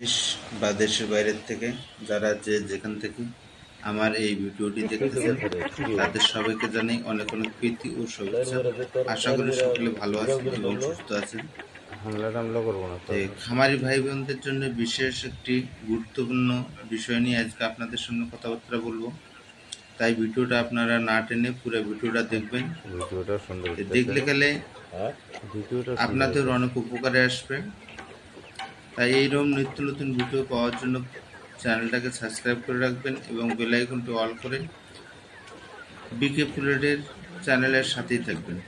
দেশ বা দেশের বাইরের থেকে যারা যে যেখান থেকে আমার এই ভিডিওটি দেখতেছেন তাদের সবাইকে জানাই অনেক অনেক প্রীতি ও শুভেচ্ছা। আশা করি সকলে ভালো আছেন এবং সুস্থ আছেন। খামারি ভাই বোনদের জন্য বিশেষ একটি গুরুত্বপূর্ণ বিষয় নিয়ে আজকে আপনাদের সঙ্গে কথাবার্তা বলব। তাই ভিডিওটা আপনারা না টেনে পুরো ভিডিওটা দেখবেন। দেখলে গেলে আপনাদের অনেক উপকারে আসবে। তাই এইরকম নিত্য নতুন ভিডিও পাওয়ার জন্য চ্যানেলটাকে সাবস্ক্রাইব করে রাখবেন এবং বেল আইকনটি অল করে বিকে ফুলেটের চ্যানেলের সাথেই থাকবেন।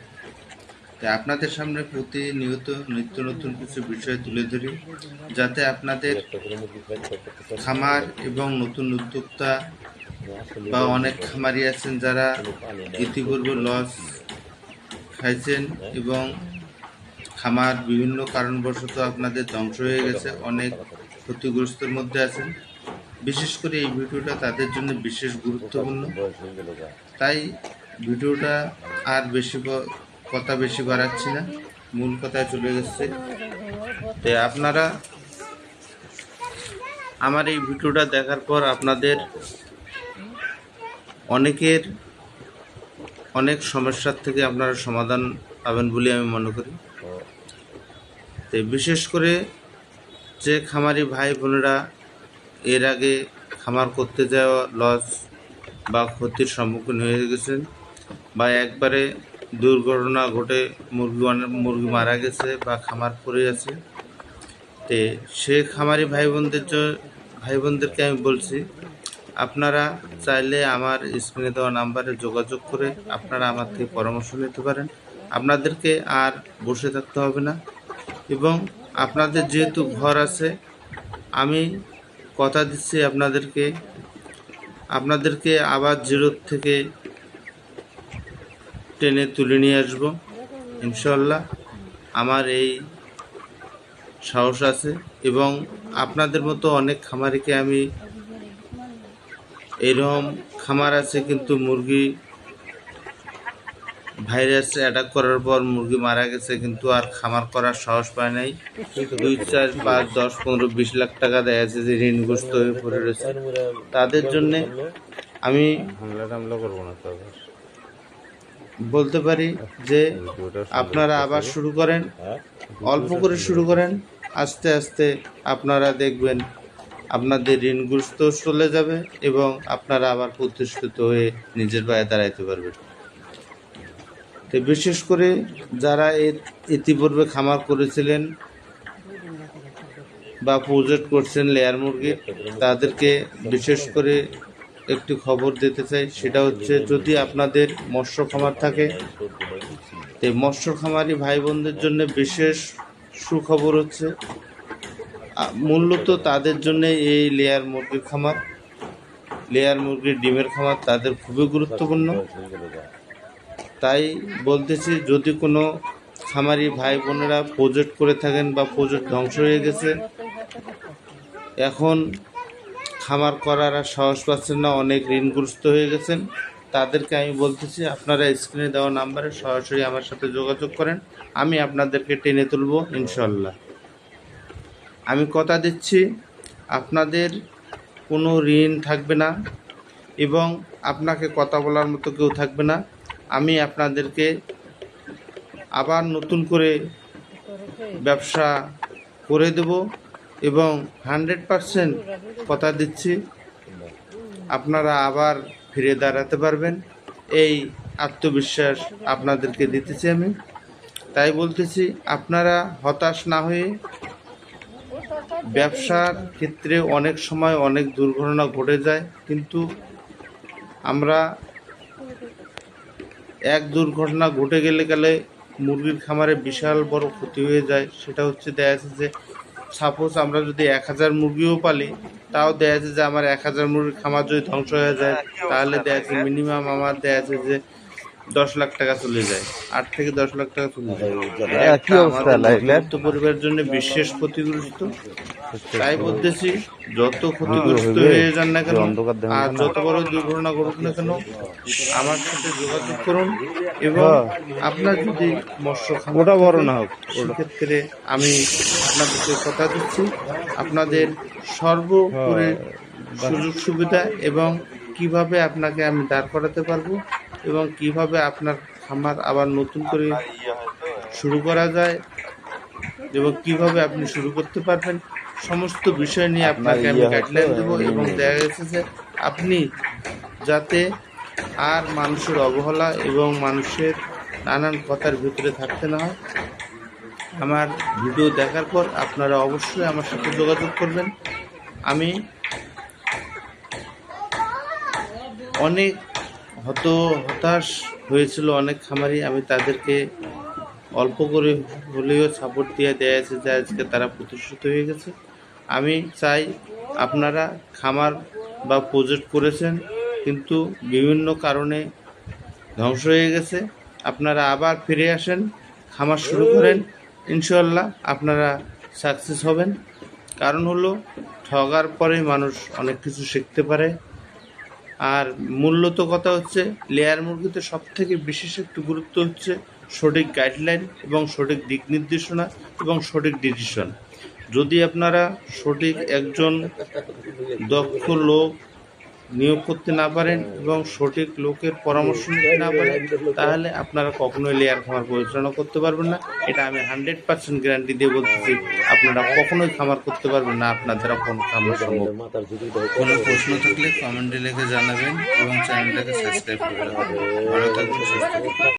তাই আপনাদের সামনে প্রতিনিয়ত নিত্য নতুন কিছু বিষয় তুলে ধরি, যাতে আপনাদের খামার এবং নতুন উদ্যোক্তা বা অনেক খামারি আছেন যারা ইতিপূর্বে লস খাইছেন এবং খামার বিভিন্ন কারণবশত আপনাদের ধ্বংস হয়ে গেছে, অনেক ক্ষতিগ্রস্তের মধ্যে আছেন। বিশেষ করে এই ভিডিওটা তাদের জন্য বিশেষ গুরুত্বপূর্ণ। তাই ভিডিওটা আর বেশি কথা বেশি বাড়াচ্ছি না। মূল কথায় চলে গেছে তো আপনারা আমার এই ভিডিওটা দেখার পর আপনাদের অনেকের অনেক সমস্যার থেকে আপনারা সমাধান পাবেন বলে আমি মনে করি। তো বিশেষ করে যে খামারি ভাই বোনেরা এর আগে খামার করতে যাওয়া লস বা ক্ষতির সম্মুখীন হয়ে গেছেন বা একবারে দুর্ঘটনা ঘটে মুরগি মুরগি মারা গেছে বা খামার পড়ে আছে, তে সে খামারি ভাই বোনদের ভাই বোনদেরকে আমি বলছি, আপনারা চাইলে আমার স্ক্রিনে দেওয়া নাম্বারে যোগাযোগ করে আপনারা আমার থেকে পরামর্শ নিতে পারেন। আপনাদেরকে আর বসে থাকতে হবে না। এবং আপনাদের যেহেতু ঘর আছে, আমি কথা দিচ্ছি আপনাদেরকে। আপনাদেরকে আবার জিরো থেকে টেনে তুলে নিয়ে আসব ইনশাল্লাহ আমার এই সাহস আছে এবং আপনাদের মতো অনেক খামারিকে আমি এরকম খামার আছে কিন্তু মুরগি ভাইরাস অ্যাটাক করার পর মুরগি মারা গেছে, কিন্তু আর খামার করার সাহস পায় নাই। দুই চার পাঁচ দশ পনেরো বিশ লাখ টাকা দেয় আছে যে ঋণগ্রস্ত হয়ে পড়ে রয়েছে। তাদের জন্য আমি বলতে পারি যে আপনারা আবার শুরু করেন, অল্প করে শুরু করেন, আস্তে আস্তে আপনারা দেখবেন আপনাদের ঋণগ্রস্ত চলে যাবে এবং আপনারা আবার প্রতিষ্ঠিত হয়ে নিজের পায়ে দাঁড়াইতে পারবেন। তো বিশেষ করে যারা ইতিপূর্বে খামার করেছিলেন বা প্রজেক্ট করছেন লেয়ার মুরগি, তাদেরকে বিশেষ করে একটি খবর দিতে চাই, সেটা হচ্ছে যদি আপনাদের মৎস্য খামার থাকে, তো মৎস্য খামারি ভাই বোনদের জন্য বিশেষ সুখবর হচ্ছে মূলত তাদের জন্য এই লেয়ার মুরগির খামার, লেয়ার মুরগির ডিমের খামার তাদের খুবই গুরুত্বপূর্ণ। তাই বলতেছি, যদি কোনো খামারি ভাই বোনেরা প্রজেক্ট করে থাকেন বা প্রজেক্ট ধ্বংস হয়ে গেছে, এখন খামার করার আর সাহস পাচ্ছেন না, অনেক ঋণগ্রস্ত হয়ে গেছেন, তাদেরকে আমি বলতেছি, আপনারা স্ক্রিনে দেওয়া নাম্বারে সরাসরি আমার সাথে যোগাযোগ করেন, আমি আপনাদেরকে টেনে তুলব ইনশাল্লাহ আমি কথা দিচ্ছি, আপনাদের কোনো ঋণ থাকবে না এবং আপনাকে কথা বলার মতো কেউ থাকবে না। আমি আপনাদেরকে আবার নতুন করে ব্যবসা করে দেব এবং হান্ড্রেড পারসেন্ট কথা দিচ্ছি। আপনারা আবার ফিরে দাঁড়াতে পারবেন। এই আত্মবিশ্বাস আপনাদেরকে দিতেছি আমি। তাই বলতেছি, আপনারা হতাশ না হয়ে ব্যবসার ক্ষেত্রে অনেক সময় অনেক দুর্ঘটনা ঘটে যায়, কিন্তু আমরা এক দুর্ঘটনা ঘটে গেলে গেলে মুরগির খামারে বিশাল বড় ক্ষতি হয়ে যায়। সেটা হচ্ছে দেখা যাচ্ছে যে সাপোজ আমরা যদি এক হাজার মুরগিও পালি তাও দেখা যাচ্ছে যে আমার এক হাজার মুরগির খামার যদি ধ্বংস হয়ে যায় তাহলে দেখা যাচ্ছে মিনিমাম আমার দেখা যাচ্ছে যে দশ লাখ টাকা চলে যায়। আট থেকে দশ লাখ টাকা চলে যায়। মধ্যবিত্ত পরিবারের জন্য বিশেষ ক্ষতিগ্রস্ত। তাই বলতেছি যত ক্ষতিগ্রস্ত হয়ে যান না কেন আর যত বড় দুর্ঘটনা ঘটুক না কেন আমার সাথে যোগাযোগ করুন এবং আপনার যদি মৎস্য ওটা বড় না হোক সেক্ষেত্রে আমি আপনাদেরকে কথা দিচ্ছি আপনাদের সর্বোপরি সুযোগ সুবিধা এবং কীভাবে আপনাকে আমি দাঁড় করাতে পারব এবং কীভাবে আপনার খামার আবার নতুন করে শুরু করা যায় এবং কীভাবে আপনি শুরু করতে পারবেন সমস্ত বিষয় নিয়ে আপনাকে আমি গাইডলাইন দেবো এবং দেখা গেছে যে আপনি যাতে আর মানুষের অবহেলা এবং মানুষের নানান কথার ভিতরে থাকতে না হয়। আমার ভিডিও দেখার পর আপনারা অবশ্যই আমার সাথে যোগাযোগ করবেন। আমি অনেক হত হতাশ হয়েছিল অনেক খামারি। আমি তাদেরকে অল্প করে হলেও সাপোর্ট দিয়ে দেওয়া আছে যে আজকে তারা প্রতিষ্ঠিত হয়ে গেছে। আমি চাই আপনারা খামার বা প্রজেক্ট করেছেন, কিন্তু বিভিন্ন কারণে ধ্বংস হয়ে গেছে। আপনারা আবার ফিরে আসেন, খামার শুরু করেন। ইনশাল্লাহ আপনারা সাকসেস হবেন। কারণ হলো, ঠগার পরে মানুষ অনেক কিছু শিখতে পারে। আর মূল্যত কথা হচ্ছে লেয়ার মুরগিতে সব থেকে বিশেষ একটু গুরুত্ব হচ্ছে সঠিক গাইডলাইন এবং সঠিক দিক নির্দেশনা এবং সঠিক ডিসিশন যদি আপনারা সঠিক একজন দক্ষ লোক নিয়োগ করতে না পারেন এবং সঠিক লোকের পরামর্শ নিতে না পারেন তাহলে আপনারা কখনোই লেয়ার খামার পরিচালনা করতে পারবেন না। এটা আমি হান্ড্রেড পার্সেন্ট গ্যারান্টি দিয়ে বলতেছি আপনারা কখনোই খামার করতে পারবেন না আপনার দ্বারা কোনো খামার সম্ভব। কোনো প্রশ্ন থাকলে কমেন্টে লিখে জানাবেন এবং চ্যানেলটাকে সাবস্ক্রাইব করে ভালো থাকবেন সুস্থ থাকবেন।